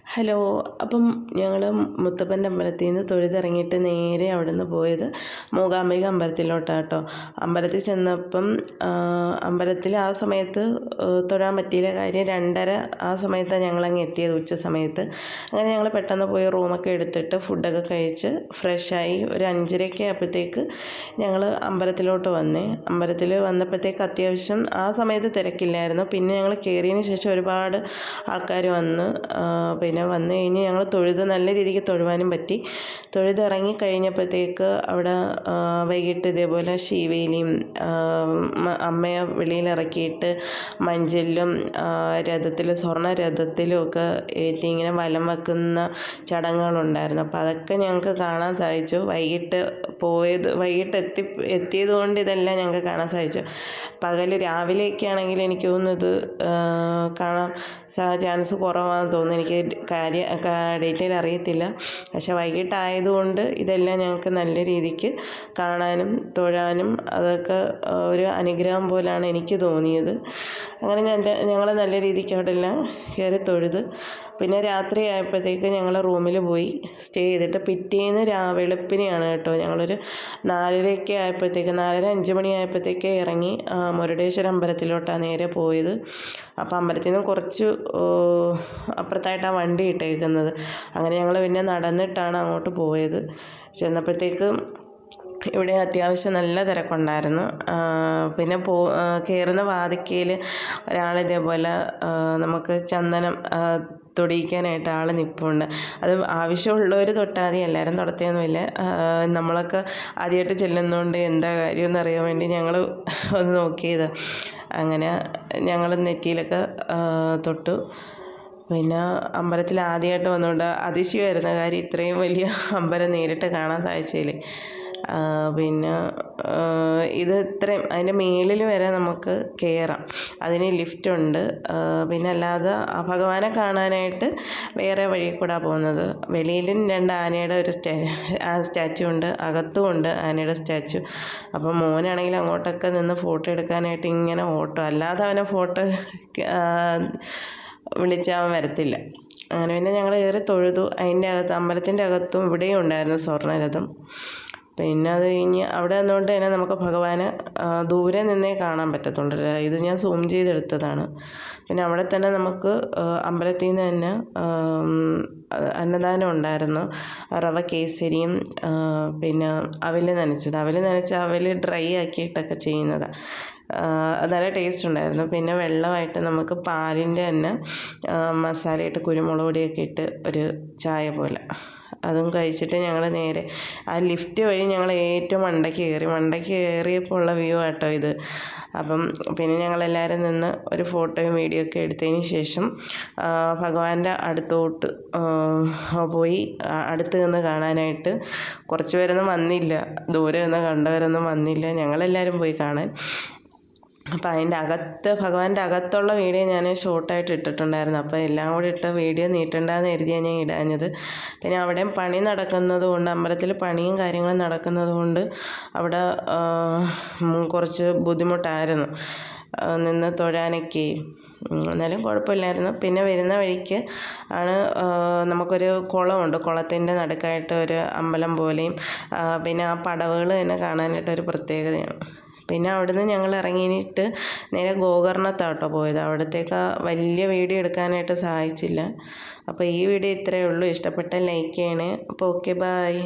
Hello അപ്പം ഞങ്ങൾ മുത്തപ്പന്റെ അമ്പലത്തിൽ നിന്ന് തൊഴുതിറങ്ങിയിട്ട് നേരെ അവിടെ നിന്ന് പോയത് മൂകാംബിക അമ്പലത്തിലോട്ടാട്ടോ. അമ്പലത്തിൽ ചെന്നപ്പം അമ്പലത്തിൽ ആ സമയത്ത് തൊഴാൻ പറ്റിയില്ല കാര്യം രണ്ടര ആ സമയത്താണ് ഞങ്ങളങ്ങ് എത്തിയത് ഉച്ച സമയത്ത്. അങ്ങനെ ഞങ്ങൾ പെട്ടെന്ന് പോയി റൂമൊക്കെ എടുത്തിട്ട് ഫുഡൊക്കെ കഴിച്ച് ഫ്രഷായി ഒരു അഞ്ചരയൊക്കെ ആയപ്പോഴത്തേക്ക് ഞങ്ങൾ അമ്പലത്തിലോട്ട് വന്നേ. അമ്പലത്തിൽ വന്നപ്പോഴത്തേക്ക് അത്യാവശ്യം ആ സമയത്ത് തിരക്കില്ലായിരുന്നു. പിന്നെ ഞങ്ങൾ കയറിയതിന് ശേഷം ഒരുപാട് ആൾക്കാർ വന്ന് പിന്നെ വന്നു കഴിഞ്ഞ് ഞങ്ങൾ തൊഴുത് നല്ല രീതിക്ക് തൊഴുവാനും പറ്റി. തൊഴുതിറങ്ങി കഴിഞ്ഞപ്പോഴത്തേക്ക് അവിടെ വൈകിട്ട് ഇതേപോലെ ശീവേലിയും അമ്മയെ വെളിയിൽ ഇറക്കിയിട്ട് മഞ്ചലിലും രഥത്തിൽ സ്വർണ രഥത്തിലും ഒക്കെ ഏറ്റി ഇങ്ങനെ വലം വെക്കുന്ന ചടങ്ങുകളുണ്ടായിരുന്നു. അപ്പോൾ അതൊക്കെ ഞങ്ങൾക്ക് കാണാൻ സാധിച്ചു. വൈകിട്ട് പോയത് വൈകിട്ട് എത്തി എത്തിയത് കൊണ്ട് ഇതെല്ലാം ഞങ്ങൾക്ക് കാണാൻ സാധിച്ചു. പകൽ രാവിലെയൊക്കെ ആണെങ്കിൽ എനിക്ക് തോന്നുന്നത് കാണാൻ ചാൻസ് കുറവാണെന്ന് തോന്നുന്നു. എനിക്ക് കാര്യം ഡീറ്റെയിൽ അറിയത്തില്ല. പക്ഷെ വൈകിട്ടായതുകൊണ്ട് ഇതെല്ലാം ഞങ്ങൾക്ക് നല്ല രീതിക്ക് കാണാനും തൊഴാനും അതൊക്കെ ഒരു അനുഗ്രഹം പോലാണ് എനിക്ക് തോന്നിയത്. അങ്ങനെ ഞങ്ങൾ നല്ല രീതിക്ക് അവിടെ എല്ലാം കയറി തൊഴുത്. പിന്നെ രാത്രി ആയപ്പോഴത്തേക്ക് ഞങ്ങൾ റൂമിൽ പോയി സ്റ്റേ ചെയ്തിട്ട് പിറ്റേന്ന് രാ വെളുപ്പിനെയാണ് കേട്ടോ ഞങ്ങളൊരു നാലരയൊക്കെ ആയപ്പോഴത്തേക്ക് നാലര അഞ്ച് മണി ആയപ്പോഴത്തേക്ക് ഇറങ്ങി മുരുടേശ്വര അമ്പലത്തിലോട്ടാണ് നേരെ പോയത്. അപ്പോൾ അമ്പലത്തിൽ നിന്ന് കുറച്ച് അപ്പുറത്തായിട്ടാണ് വണ്ടി ഇട്ടേക്കുന്നത്. അങ്ങനെ ഞങ്ങൾ പിന്നെ നടന്നിട്ടാണ് അങ്ങോട്ട് പോയത്. ചെന്നപ്പോഴത്തേക്ക് ഇവിടെ അത്യാവശ്യം നല്ല തിരക്കുണ്ടായിരുന്നു. പിന്നെ പോ കയറുന്ന വാതിക്കയിൽ ഒരാൾ ഇതേപോലെ നമുക്ക് ചന്ദനം തൊടിയിക്കാനായിട്ട് ആൾ നിൽപ്പുണ്ട് അത് ആവശ്യമുള്ളവർ തൊട്ടാൽ എല്ലാവരും തുടത്തിയൊന്നുമില്ല. നമ്മളൊക്കെ ആദ്യമായിട്ട് ചെല്ലുന്നതുകൊണ്ട് എന്താ കാര്യമെന്ന് അറിയാൻ വേണ്ടി ഞങ്ങൾ ഒന്ന് നോക്കിയത്. അങ്ങനെ ഞങ്ങൾ നെറ്റിയിലൊക്കെ തൊട്ടു. പിന്നെ അമ്പലത്തിൽ ആദ്യമായിട്ട് വന്നുകൊണ്ട് അതിശയമായിരുന്ന കാര്യം ഇത്രയും വലിയ അമ്പലം നേരിട്ട് കാണാൻ സാധിച്ചതിൽ പിന്നെ ഇത് ഇത്രയും അതിന്റെ മേളിൽ വരെ നമുക്ക് കയറാം അതിന് ലിഫ്റ്റുണ്ട് പിന്നെ അല്ലാതെ ഭഗവാനെ കാണാനായിട്ട് വേറെ വഴി കൂടെ പോകുന്നത്. വെളിയിലും രണ്ട് ആനയുടെ ഒരു സ്റ്റാ സ്റ്റാച്ചു ഉണ്ട്. അകത്തും ഉണ്ട് ആനയുടെ സ്റ്റാച്ചു. അപ്പോൾ മോനാണെങ്കിൽ അങ്ങോട്ടൊക്കെ നിന്ന് ഫോട്ടോ എടുക്കാനായിട്ട് ഇങ്ങനെ ഓട്ടോ. അല്ലാതെ അവനെ ഫോട്ടോ വിളിച്ചാൽ അവൻ വരത്തില്ല. അങ്ങനെ പിന്നെ ഞങ്ങൾ കയറി തൊഴുതു. അതിന്റെ അകത്ത് അമ്പലത്തിന്റെ അകത്തും ഇവിടെയും ഉണ്ടായിരുന്നു സ്വർണരഥം. പിന്നെ അത് കഴിഞ്ഞ് അവിടെ നിന്നുകൊണ്ട് തന്നെ നമുക്ക് ഭഗവാനെ ദൂരെ നിന്നേ കാണാൻ പറ്റത്തുള്ളൂ. ഇത് ഞാൻ സൂം ചെയ്തെടുത്തതാണ്. പിന്നെ അവിടെ തന്നെ നമുക്ക് അമ്പലത്തിൽ നിന്ന് തന്നെ അന്നദാനം ഉണ്ടായിരുന്നു. റവ കേസരിയും പിന്നെ അവൽ നനച്ചത്. അവൽ നനച്ച് അവൽ ഡ്രൈ ആക്കിയിട്ടൊക്കെ ചെയ്യുന്നതാണ് നല്ല ടേസ്റ്റ് ഉണ്ടായിരുന്നു. പിന്നെ വെള്ളമായിട്ട് നമുക്ക് പാലിന്റെ തന്നെ മസാലയിട്ട് കുരുമുളക് പൊടിയൊക്കെ ഇട്ട് ഒരു ചായ പോലെ. അതും കഴിച്ചിട്ട് ഞങ്ങൾ നേരെ ആ ലിഫ്റ്റ് വഴി ഞങ്ങൾ ഏറ്റവും മണ്ടയ്ക്ക് കയറി. മണ്ടയ്ക്ക് കയറിയപ്പോൾ ഉള്ള വ്യൂ ആട്ടോ ഇത്. അപ്പം പിന്നെ ഞങ്ങളെല്ലാവരും നിന്ന് ഒരു ഫോട്ടോയും വീഡിയോ ഒക്കെ എടുത്തതിന് ശേഷം ഭഗവാന്റെ അടുത്തോട്ട് പോയി. അടുത്ത് നിന്ന് കാണാനായിട്ട് കുറച്ച് പേരൊന്നും വന്നില്ല. ദൂരെ നിന്ന് കണ്ടവരൊന്നും വന്നില്ല. ഞങ്ങളെല്ലാവരും പോയി കാണാൻ. അപ്പം അതിന്റെ അകത്ത് ഭഗവാന്റെ അകത്തുള്ള വീഡിയോ ഞാൻ ഷോർട്ടായിട്ട് ഇട്ടിട്ടുണ്ടായിരുന്നു. അപ്പോൾ എല്ലാം കൂടി ഇട്ട വീഡിയോ നീട്ടണ്ടെന്ന് കരുതിയാണ് ഞാൻ ഇടാഞ്ഞത്. പിന്നെ അവിടെ പണി നടക്കുന്നത് കൊണ്ട് അമ്പലത്തിൽ പണിയും കാര്യങ്ങളും നടക്കുന്നത് കൊണ്ട് അവിടെ കുറച്ച് ബുദ്ധിമുട്ടായിരുന്നു. നിന്ന് തൊഴാനൊക്കെ. എന്നാലും കുഴപ്പമില്ലായിരുന്നു. പിന്നെ വരുന്ന വഴിക്ക് ആണ് നമുക്കൊരു കുളമുണ്ട്. കുളത്തിന്റെ നടുക്കായിട്ട് ഒരു അമ്പലം പോലെയും പിന്നെ ആ പടവുകൾ തന്നെ കാണാനായിട്ട് ഒരു പ്രത്യേകതയാണ്. പിന്നെ അവിടുന്ന് ഞങ്ങൾ ഇറങ്ങിയിട്ട് നേരെ ഗോകർണത്താട്ടോ പോയത്. അവിടത്തേക്ക് വലിയ വീഡിയോ എടുക്കാനായിട്ട് സഹായിച്ചില്ല. അപ്പോൾ ഈ വീഡിയോ ഇത്രയേ ഉള്ളൂ. ഇഷ്ടപ്പെട്ടാൽ ലൈക്ക് ചെയ്യണേ. അപ്പോൾ ഓക്കെ ബായ്